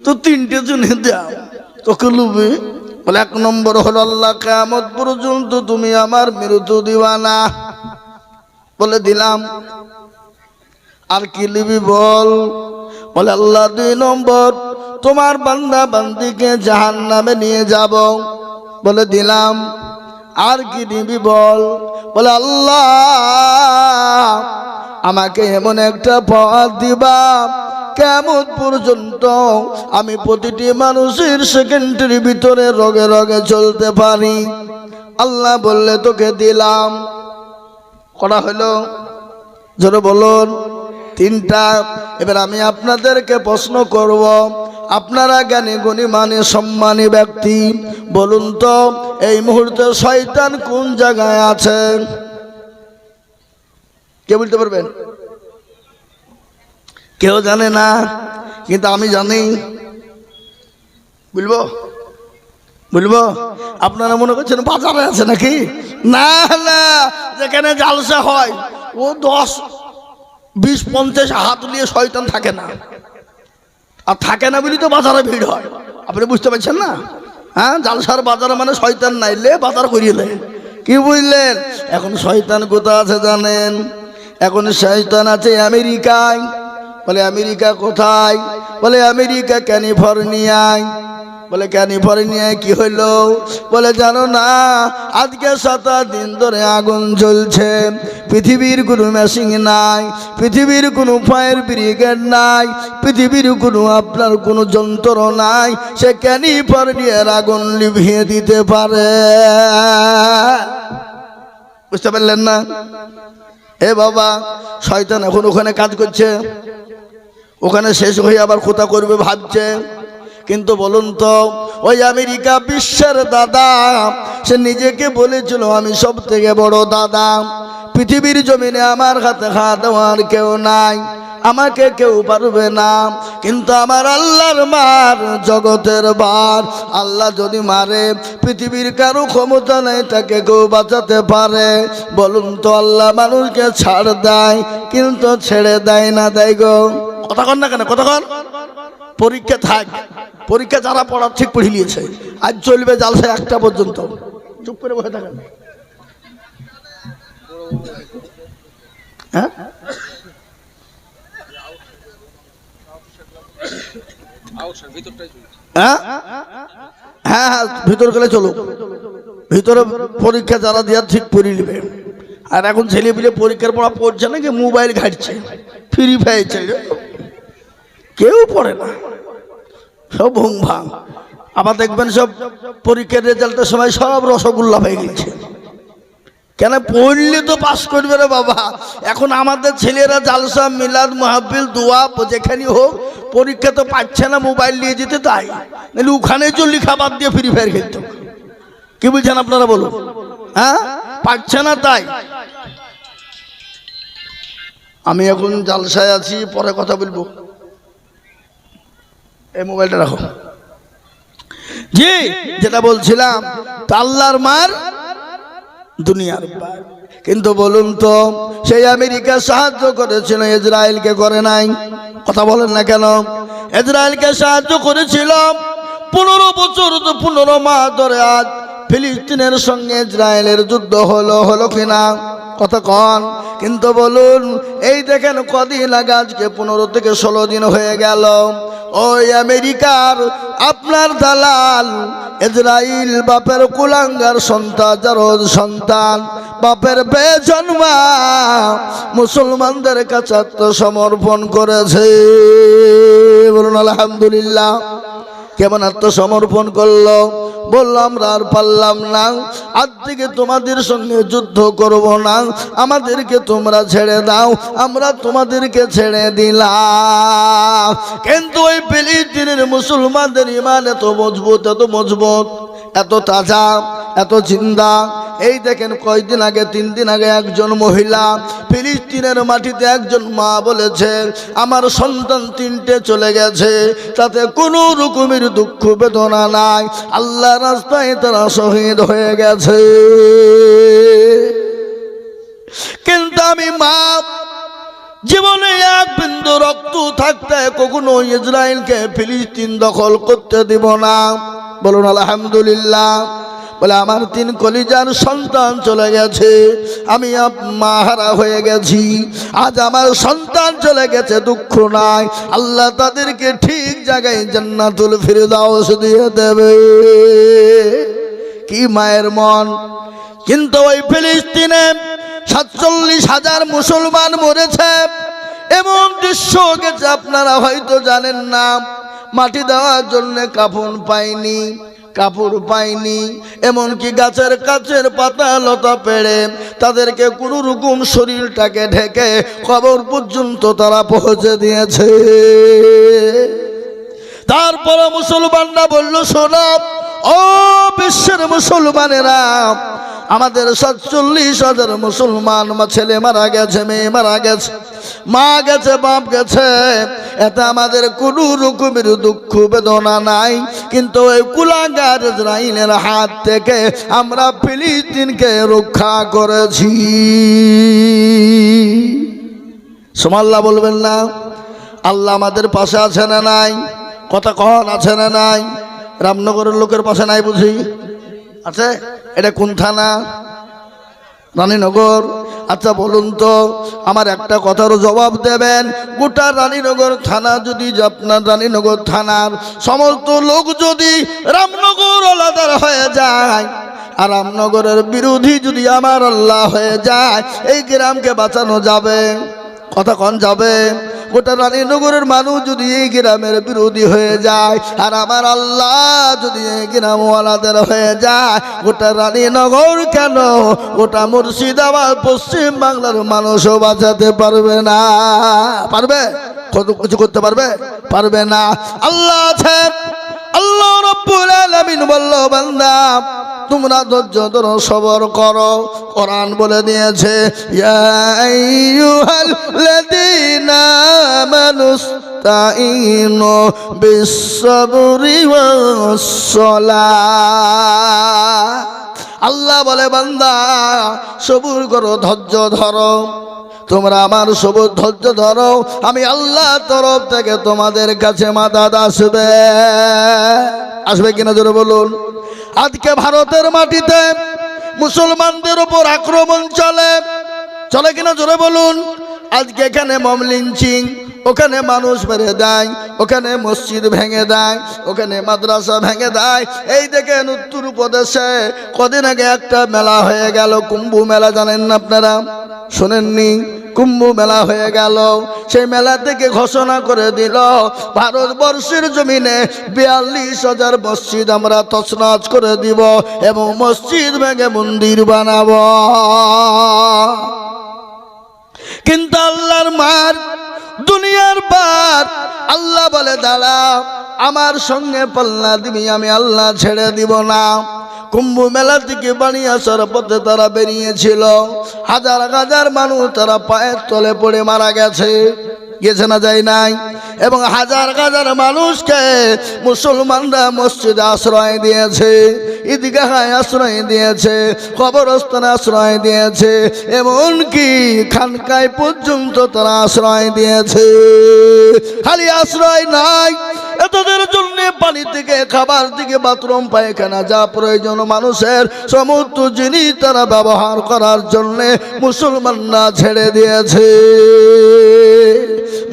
তো তিনটে জনে দাও তোকে লুবে? বলে, এক নম্বর হলো আল্লাহ কেমত পর্যন্ত তুমি আমার মৃত্যু দিবানা বলে, দিলাম। আর কি লিবি বল? বলে, আল্লাহ দুই নম্বর, তোমার বান্দা বান্দিকে জাহান নামে নিয়ে যাব। বলে, দিলাম। আর কি নিবি বল? বলে, আল্লাহ আমাকে এমন একটা পথ দিবা কেমন পর্যন্ত আমি প্রতিটি মানুষের সেকেন্ডের ভিতরে রগে রগে চলতে পারি। আল্লাহ বললে, তোকে দিলাম। করা হলো। জোরে বলুন। তিনটা। এবার আমি আপনাদেরকে প্রশ্ন করব। আপনারা জ্ঞানী, গুণী মানে সম্মানী ব্যক্তি, বলুন তো, এই মুহূর্তে শয়তান কোন জায়গায় আছে? কে বলতে পারবেন? কেউ জানে না, কিন্তু আমি জানি। বলব বলব, আপনারা মনে করছেন বাজারে আছে নাকি? না না, যেখানে জালসা হয়, ও দশ, বিশ, পঞ্চাশ হাত নিয়ে শয়তান থাকে না। আর থাকে না বলি তো বাজারে ভিড় হয়। আপনি বুঝতে পারছেন না? হ্যাঁ জালসার বাজারে মানে শয়তান নাইলে বাজার করিয়ে কি বুঝলেন? এখন শয়তান কোথায় আছে জানেন? এখন শয়তান আছে আমেরিকায়। বলে, আমেরিকা কোথায়? বলে, আমেরিকা ক্যালিফোর্নিয়ায়। বলে, ক্যালিফোর্নিয়ায় কি হইল? বলে, জানো না, আজকে সাত দিন ধরে আগুন জ্বলছে। পৃথিবীর কোনো মেশিন নাই, পৃথিবীর কোনো ফায়ার ব্রিগেড নাই, পৃথিবীর কোনো আপনার কোনো যন্ত্র নাই। সে ক্যালিফোর্নিয়ার আগুন লিভিয়ে দিতে পারে। বুঝতে পারলেন না? এ বাবা, শয়তান এখন ওখানে কাজ করছে। ওখানে শেষ হয়ে আবার কোথা করবে ভাবছে। কিন্তু বলুন তো, ওই আমেরিকা বিশ্বের দাদা, সে নিজেকে বলেছিল, আমি সব থেকে বড় দাদা। পৃথিবীর জমিনে আমার হাতে হাত দেওয়ার কেউ নাই। আমাকে কেউ পারবে না। কিন্তু আমার আল্লাহর মার জগতের বার। আল্লাহ যদি মারে, পৃথিবীর কারও ক্ষমতা নেই, তাকে কেউ বাঁচাতে পারে। বলুন তো, আল্লাহ মানুষকে ছাড় দেয়, কিন্তু ছেড়ে দেয় না, দেয় গো। কথা কন না কেন, কথা কন। পরীক্ষা থাক। পরীক্ষা যারা পড়ার ঠিক পড়ে নিয়েছে। আজ চলবে জালসা একটা পর্যন্ত। চুপ করে বসে থাকেন। হ্যাঁ? হ্যাঁ? হ্যাঁ হ্যাঁ ভিতর গেলে চলো ভিতরে পরীক্ষা যারা দেওয়ার ঠিক পড়ে নেবে। আর এখন ছেলে পিলে পরীক্ষার পড়া পড়ছে না কি মোবাইল ঘাটছে। ফ্রি ফায়ার চলে কেউ পড়ে না। সব ভুং ভাং। আবার দেখবেন সব পরীক্ষার রেজাল্টের সময় সব রসগোল্লা হয়ে গেছে। কেন পড়লে তো পাশ করবে রে বাবা। এখন আমাদের ছেলেরা জালসা, মিলাদ, মাহফিল, দোয়া, যেখানে হোক, পরীক্ষা তো পাচ্ছে না, মোবাইল নিয়ে যেতে তাই। নাহলে ওখানে চল্লি খাবার দিয়ে ফ্রি ফায়ার খেলত। কি বলছেন আপনারা বলুন? হ্যাঁ? পাচ্ছে না তাই? আমি এখন জালসায় আছি, পরে কথা বলব। এই মোবাইলটা রাখো। জি। যেটা বলছিলাম তা আল্লাহর মার দুনিয়ার কিন্তু বলুন তো সেই আমেরিকা সাহায্য করেছিল ইসরায়েলকে করে নাই। কথা বলেন না কেন? ইসরায়েলকে সাহায্য করেছিল পনেরো বছর তো পনেরো মাস ধরে আজ ফিলিস্তিনের সঙ্গে ইসরায়েলের যুদ্ধ হলো হলো কিনা? কথা কন। কিন্তু বলুন এই দেখেন কদিন আগে আজকে পনেরো থেকে ষোলো দিন হয়ে গেল। ওই আমেরিকার আপনার দালাল ইসরাইল বাপের কুলাঙ্গার সন্তান সন্তান, বাপের বেজন্মা মুসলমানদের কাছে আত্মসমর্পণ করেছে। বলুন, আলহামদুলিল্লাহ। কেমন আত্মসমর্পণ করল? বলল, আমরা আর পারলাম না। আজ থেকে তোমাদের সঙ্গে যুদ্ধ করব না। আমাদেরকে তোমরা ছেড়ে দাও। আমরা তোমাদেরকে ছেড়ে দিলাম। কিন্তু ওই ফিলিস্তিনের মুসলমানদের ইমান এত মজবুত এত মজবুত। এত তাজা, এত জিন্দা। এই দেখেন কয়েকদিন আগে, তিন দিন আগে একজন মহিলা ফিলিস্তিনের মাটিতে একজন মা বলেছে, আমার সন্তান তিনটে চলে গেছে, তাতে কোনো রকমের দুঃখ বেদনা নাই। আল্লাহ রাস্তায় তারা শহীদ হয়ে গেছে। কিন্তু আমি মা জীবনে এক বিন্দু রক্ত থাকতে কখনো ইসরায়েলকে ফিলিস্তিন দখল করতে দিব না। বলুন, আলহামদুলিল্লাহ। বলে, আমার তিন কলিজার সন্তান চলে গেছে। আমি মাহারা হয়ে গেছি। আজ আমার সন্তান চলে গেছে, দুঃখ নাই। আল্লাহ তাদেরকে ঠিক জায়গায় জান্নাতুল ফিরদাউস দিয়ে দেবে। কি মায়ের মন। কিন্তু ওই ফিলিস্তিনে সাতচল্লিশ হাজার মুসলমান মরেছে। এমন দৃশ্য গেছে, আপনারা হয়তো জানেন না। মাটি দেওয়ার জন্য কাফন পায়নি কাপড় পায়নি এমনকি গাছের কাছের পাতা লতা পেড়ে তাদেরকে কোনো রকম শরীরটাকে ঢেকে কবর পর্যন্ত তারা পৌঁছে দিয়েছে। তারপরে মুসলমানরা বলল, শোনা, ও বিশ্বের মুসলমানেরা আমাদের সাতচল্লিশ হাজার মুসলমান ছেলে মারা গেছে, মেয়ে মারা গেছে, মা গেছে, বাপ গেছে। এতে আমাদের কোনো রকমের দুঃখ, বেদনা নাই। কিন্তু ওই কুলাগার হাত থেকে আমরা ফিলিস্তিনকে রক্ষা করেছি। সোমাল্লা বলবেন না, আল্লাহ আমাদের পাশে আছে না নাই, কথা কখন আছে না নাই। রামনগরের লোকের পাশে নাই বুঝি? আছে? এটা কোন থানা? রানীনগর। আচ্ছা বলুন তো, আমার একটা কথার জবাব দেবেন। গোটা রানীনগর থানা যদি, আপনার রানীনগর থানার সমস্ত লোক যদি রামনগর আলাদার হয়ে যায়, আর রামনগরের বিরোধী যদি আমার আল্লাহ হয়ে যায়, এই গ্রামকে বাঁচানো যাবে? কথা কন যাবে? গোটা রানীনগরের মানুষ যদি এই গ্রামের বিরোধী হয়ে যায়, আর আমার আল্লাহ যদি এই গ্রামওয়ালাদের হয়ে যায়, গোটা রানীনগর কেন? গোটা মুর্শিদাবাদ, পশ্চিম বাংলার মানুষও বাঁচাতে পারবে না। পারবে? কত কিছু করতে পারবে? পারবে না। আল্লাহ আছে আল্লাহ রব্বুল আলামিন বলল, বান্দা তোমরা ধৈর্য ধরো, সবর করো। কোরআন বলে দিয়েছে বিস-সাবরি ওয়াস-সালাহ আল্লাহ বলে, বান্দা, সবুর করো, ধৈর্য ধরো। তোমরা আমার সবুজ ধৈর্য ধরো, আমি আল্লাহ তরফ থেকে তোমাদের কাছে মাদাদ আসবে আসবে কিনা জোরে বলুন? আজকে ভারতের মাটিতে মুসলমানদের উপর আক্রমণ চলে। চলে কিনা জোরে বলুন? আজকে এখানে মমলিন মমলিঞ্চিং ওখানে মানুষ মেরে দেয়, ওখানে মসজিদ ভেঙে দেয়, ওখানে মাদ্রাসা ভেঙে দেয়। এই দেখেন উত্তর প্রদেশে কদিন আগে একটা মেলা হয়ে গেল, কুম্ভ মেলা জানেন না আপনারা? শোনেননি? কুম্ভ মেলা হয়ে গেল। সেই মেলা থেকে ঘোষণা করে দিল, ভারতবর্ষের জমিনে বিয়াল্লিশ হাজার মসজিদ আমরা তছনছ করে দিব এবং মসজিদ ভেঙে মন্দির বানাবো। কিন্তু আল্লাহর মার, দুনিয়ার পার, আল্লাহ বলে, দাঁড়া, আমার সঙ্গে পাল্লা দিবি, আমি আল্লাহ ছেড়ে দিব না। কুম্ভ মেলা থেকে বাড়ি আসার পথে তারা বেরিয়েছিল। হাজার হাজার মানুষ তারা পায়ের তলে পড়ে মারা গেছে। গেছে না যায় নাই। এবং হাজার হাজার মানুষকে মুসলমানরা মসজিদে আশ্রয় দিয়েছে, ঈদগাহায় আশ্রয় দিয়েছে, কবরস্থানে আশ্রয় দিয়েছে, এমনকি খানকায় পর্যন্ত তারা আশ্রয় দিয়েছে। খালি আশ্রয় নাই এতদের জন্য পানি থেকে, খাবার থেকে বাথরুম, পায়খানা যা প্রয়োজন মানুষের, সমস্ত জিনিস তারা ব্যবহার করার জন্য মুসলমানরা ছেড়ে দিয়েছে।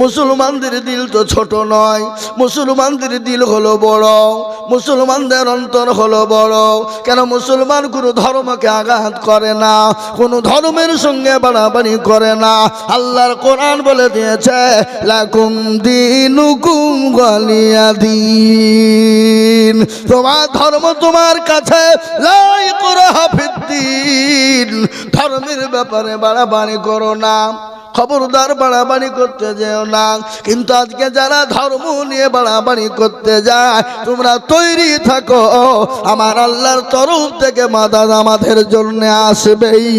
মুসলমানদের দিল তো ছোট নয়, মুসলমানদের দিল হলো বড়, মুসলমানদের অন্তর হলো বড়। কেন মুসলমান কোনো ধর্মকে আঘাত করে না, কোনো ধর্মের সঙ্গে বাড়াবাড়ি করে না? আল্লাহর কোরআন বলে দিয়েছে, লাকুম দিনুকুম গলিয়া দিন। তোমার ধর্ম তোমার কাছে লাই করে হাফিদ্দিন ধর্মের ব্যাপারে বাড়াবাড়ি করো না। খবরদার বাড়াবাড়ি করতে যেও না। কিন্তু আজকে যারা ধর্ম নিয়ে বাড়াবাড়ি করতে যায়, তোমরা তৈরি থাকো। আমার আল্লাহর তরফ থেকে মাদাদ আমাদের জন্য আসবেই।